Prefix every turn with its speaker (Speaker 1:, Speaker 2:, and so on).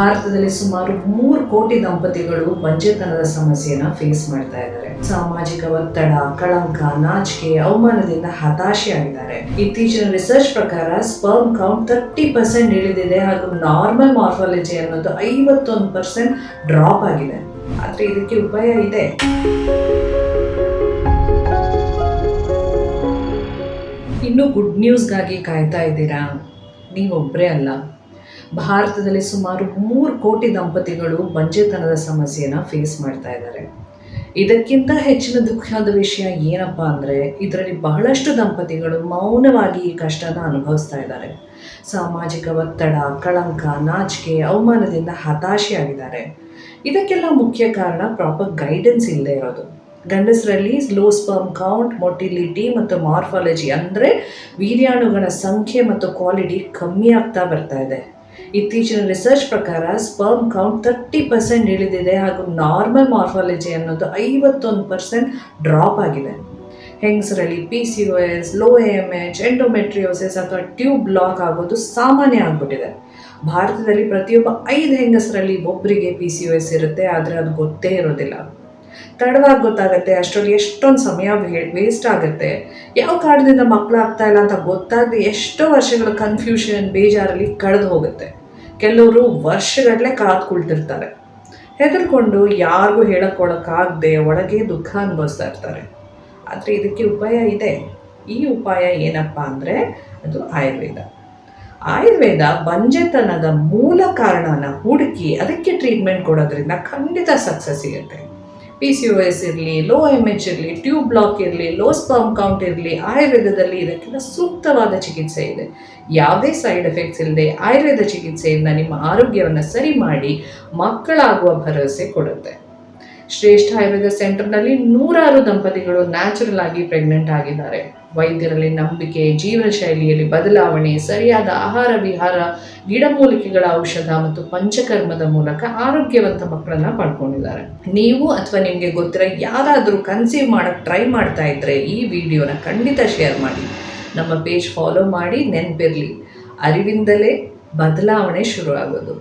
Speaker 1: ಭಾರತದಲ್ಲಿ ಸುಮಾರು ಮೂರು ಕೋಟಿ ದಂಪತಿಗಳು ಬಂಜೆತನದ ಸಮಸ್ಯೆನ ಫೇಸ್ ಮಾಡ್ತಾ ಇದ್ದಾರೆ. ಸಾಮಾಜಿಕ ಒತ್ತಡ, ಕಳಂಕ, ನಾಚಿಕೆ, ಅವಮಾನದಿಂದ ಹತಾಶೆಯಾಗಿದ್ದಾರೆ. ಇತ್ತೀಚಿನ ರಿಸರ್ಚ್ ಪ್ರಕಾರ ಸ್ಪರ್ಮ್ ಕೌಂಟ್ ತರ್ಟಿ ಪರ್ಸೆಂಟ್ ಇಳಿದಿದೆ ಹಾಗೂ ನಾರ್ಮಲ್ ಮಾರ್ಫಾಲಜಿ ಅನ್ನೋದು ಐವತ್ತೊಂದು ಪರ್ಸೆಂಟ್ ಡ್ರಾಪ್ ಆಗಿದೆ. ಆದ್ರೆ ಇದಕ್ಕೆ ಉಪಾಯ ಇದೆ. ಇನ್ನು ಗುಡ್ ನ್ಯೂಸ್ಗಾಗಿ ಕಾಯ್ತಾ ಇದ್ದೀರಾ? ನೀವೊಬ್ಬರೇ ಅಲ್ಲ. ಭಾರತದಲ್ಲಿ ಸುಮಾರು ಮೂರು ಕೋಟಿ ದಂಪತಿಗಳು ಬಂಜೆತನದ ಸಮಸ್ಯೆಯನ್ನು ಫೇಸ್ ಮಾಡ್ತಾ ಇದ್ದಾರೆ. ಇದಕ್ಕಿಂತ ಹೆಚ್ಚಿನ ದುಃಖದ ವಿಷಯ ಏನಪ್ಪ ಅಂದರೆ, ಇದರಲ್ಲಿ ಬಹಳಷ್ಟು ದಂಪತಿಗಳು ಮೌನವಾಗಿ ಈ ಕಷ್ಟನ ಅನುಭವಿಸ್ತಾ ಇದ್ದಾರೆ. ಸಾಮಾಜಿಕ ಒತ್ತಡ, ಕಳಂಕ, ನಾಚಿಕೆ, ಅವಮಾನದಿಂದ ಹತಾಶೆಯಾಗಿದ್ದಾರೆ. ಇದಕ್ಕೆಲ್ಲ ಮುಖ್ಯ ಕಾರಣ ಪ್ರಾಪರ್ ಗೈಡೆನ್ಸ್ ಇಲ್ಲದೆ ಇರೋದು. ಗಂಡಸರಲ್ಲಿ ಲೋ ಸ್ಪರ್ಮ್ ಕೌಂಟ್ ಮೊಟಿಲಿಟಿ ಮತ್ತು ಮಾರ್ಫಾಲಜಿ ಅಂದರೆ ವೀರ್ಯಾಣುಗಳ ಸಂಖ್ಯೆ ಮತ್ತು ಕ್ವಾಲಿಟಿ ಕಮ್ಮಿ ಆಗ್ತಾ ಬರ್ತಾ ಇದೆ. ಇತ್ತೀಚಿನ ರಿಸರ್ಚ್ ಪ್ರಕಾರ ಸ್ಪರ್ಮ್ ಕೌಂಟ್ ತರ್ಟಿ ಪರ್ಸೆಂಟ್ ಇಳಿದಿದೆ ಹಾಗೂ ನಾರ್ಮಲ್ ಮಾರ್ಫಾಲಜಿ ಅನ್ನೋದು ಐವತ್ತೊಂದು ಪರ್ಸೆಂಟ್ ಡ್ರಾಪ್ ಆಗಿದೆ. ಹೆಂಗಸರಲ್ಲಿ P C O S low M H endometriosis ಅಥವಾ ಟ್ಯೂಬ್ ಬ್ಲಾಕ್ ಆಗೋದು ಸಾಮಾನ್ಯ ಆಗಿಬಿಟ್ಟಿದೆ. ಭಾರತದಲ್ಲಿ ಪ್ರತಿಯೊಬ್ಬ ಐದು ಹೆಂಗಸರಲ್ಲಿ ಒಬ್ಬರಿಗೆ ಪಿ ಸಿ ಒ ಎಸ್ ಇರುತ್ತೆ, ಆದರೆ ಅದು ಗೊತ್ತೇ ಇರೋದಿಲ್ಲ. ತಡವಾಗಿ ಗೊತ್ತಾಗುತ್ತೆ, ಅಷ್ಟರಲ್ಲಿ ಎಷ್ಟೊಂದು ಸಮಯ ವೇಸ್ಟ್ ಆಗುತ್ತೆ. ಯಾವ ಕಾರಣದಿಂದ ಮಕ್ಕಳು ಆಗ್ತಾ ಇಲ್ಲ ಅಂತ ಗೊತ್ತಾಗದೆ ಎಷ್ಟೋ ವರ್ಷಗಳ ಕನ್ಫ್ಯೂಷನ್ ಬೇಜಾರಲ್ಲಿ ಕಳೆದು ಹೋಗುತ್ತೆ. ಕೆಲವರು ವರ್ಷಗಟ್ಟಲೆ ಕಾದು ಕುಳ್ತಿರ್ತಾರೆ ಹೆದರ್ಕೊಂಡು ಯಾರಿಗೂ ಹೇಳಕ್ಕೊಳಕ್ಕಾಗದೆ ಒಳಗೆ ದುಃಖ ಅನುಭವಿಸ್ತಾ ಇರ್ತಾರೆ. ಆದರೆ ಇದಕ್ಕೆ ಉಪಾಯ ಇದೆ. ಈ ಉಪಾಯ ಏನಪ್ಪ ಅಂದರೆ ಅದು ಆಯುರ್ವೇದ. ಆಯುರ್ವೇದ ಬಂಜೆತನದ ಮೂಲ ಕಾರಣನ ಹುಡುಕಿ ಅದಕ್ಕೆ ಟ್ರೀಟ್ಮೆಂಟ್ ಕೊಡೋದ್ರಿಂದ ಖಂಡಿತ ಸಕ್ಸಸ್ ಸಿಗುತ್ತೆ. ಪಿ ಸಿ ಯು ಎಸ್ ಇರಲಿ ಲೋ ಎಂ ಎಚ್ ಇರಲಿ ಟ್ಯೂಬ್ ಬ್ಲಾಕ್ ಇರಲಿ ಲೋ ಸ್ಪರ್ಮ್ ಕೌಂಟ್ ಇರಲಿ, ಆಯುರ್ವೇದದಲ್ಲಿ ಇದಕ್ಕೆಲ್ಲ ಸೂಕ್ತವಾದ ಚಿಕಿತ್ಸೆ ಇದೆ. ಯಾವುದೇ ಸೈಡ್ ಎಫೆಕ್ಟ್ಸ್ ಇಲ್ಲದೆ ಆಯುರ್ವೇದ ಚಿಕಿತ್ಸೆಯಿಂದ ನಿಮ್ಮ ಆರೋಗ್ಯವನ್ನು ಸರಿ ಮಾಡಿ ಮಕ್ಕಳಾಗುವ ಭರವಸೆ ಕೊಡುತ್ತೆ. ಶ್ರೇಷ್ಠ ಆಯುರ್ವೇದ ಸೆಂಟರ್ನಲ್ಲಿ ನೂರಾರು ದಂಪತಿಗಳು ನ್ಯಾಚುರಲ್ ಆಗಿ ಪ್ರೆಗ್ನೆಂಟ್ ಆಗಿದ್ದಾರೆ. ವೈದ್ಯರಲ್ಲಿ ನಂಬಿಕೆ ಜೀವನ ಶೈಲಿಯಲ್ಲಿ ಬದಲಾವಣೆ, ಸರಿಯಾದ ಆಹಾರ ವಿಹಾರ, ಗಿಡಮೂಲಿಕೆಗಳ ಔಷಧ ಮತ್ತು ಪಂಚಕರ್ಮದ ಮೂಲಕ ಆರೋಗ್ಯವಂತ ಮಕ್ಕಳನ್ನ ಪಡ್ಕೊಂಡಿದ್ದಾರೆ. ನೀವು ಅಥವಾ ನಿಮಗೆ ಗೊತ್ತಿರೋ ಯಾರಾದರೂ ಕನ್ಸೀವ್ ಮಾಡೋಕ್ಕೆ ಟ್ರೈ ಮಾಡ್ತಾ ಇದ್ರೆ ಈ ವಿಡಿಯೋನ ಖಂಡಿತ ಶೇರ್ ಮಾಡಿ. ನಮ್ಮ ಪೇಜ್ ಫಾಲೋ ಮಾಡಿ, ನೆನಪಿರಲಿ. ಅರಿವಿಂದಲೇ ಬದಲಾವಣೆ ಶುರು ಆಗೋದು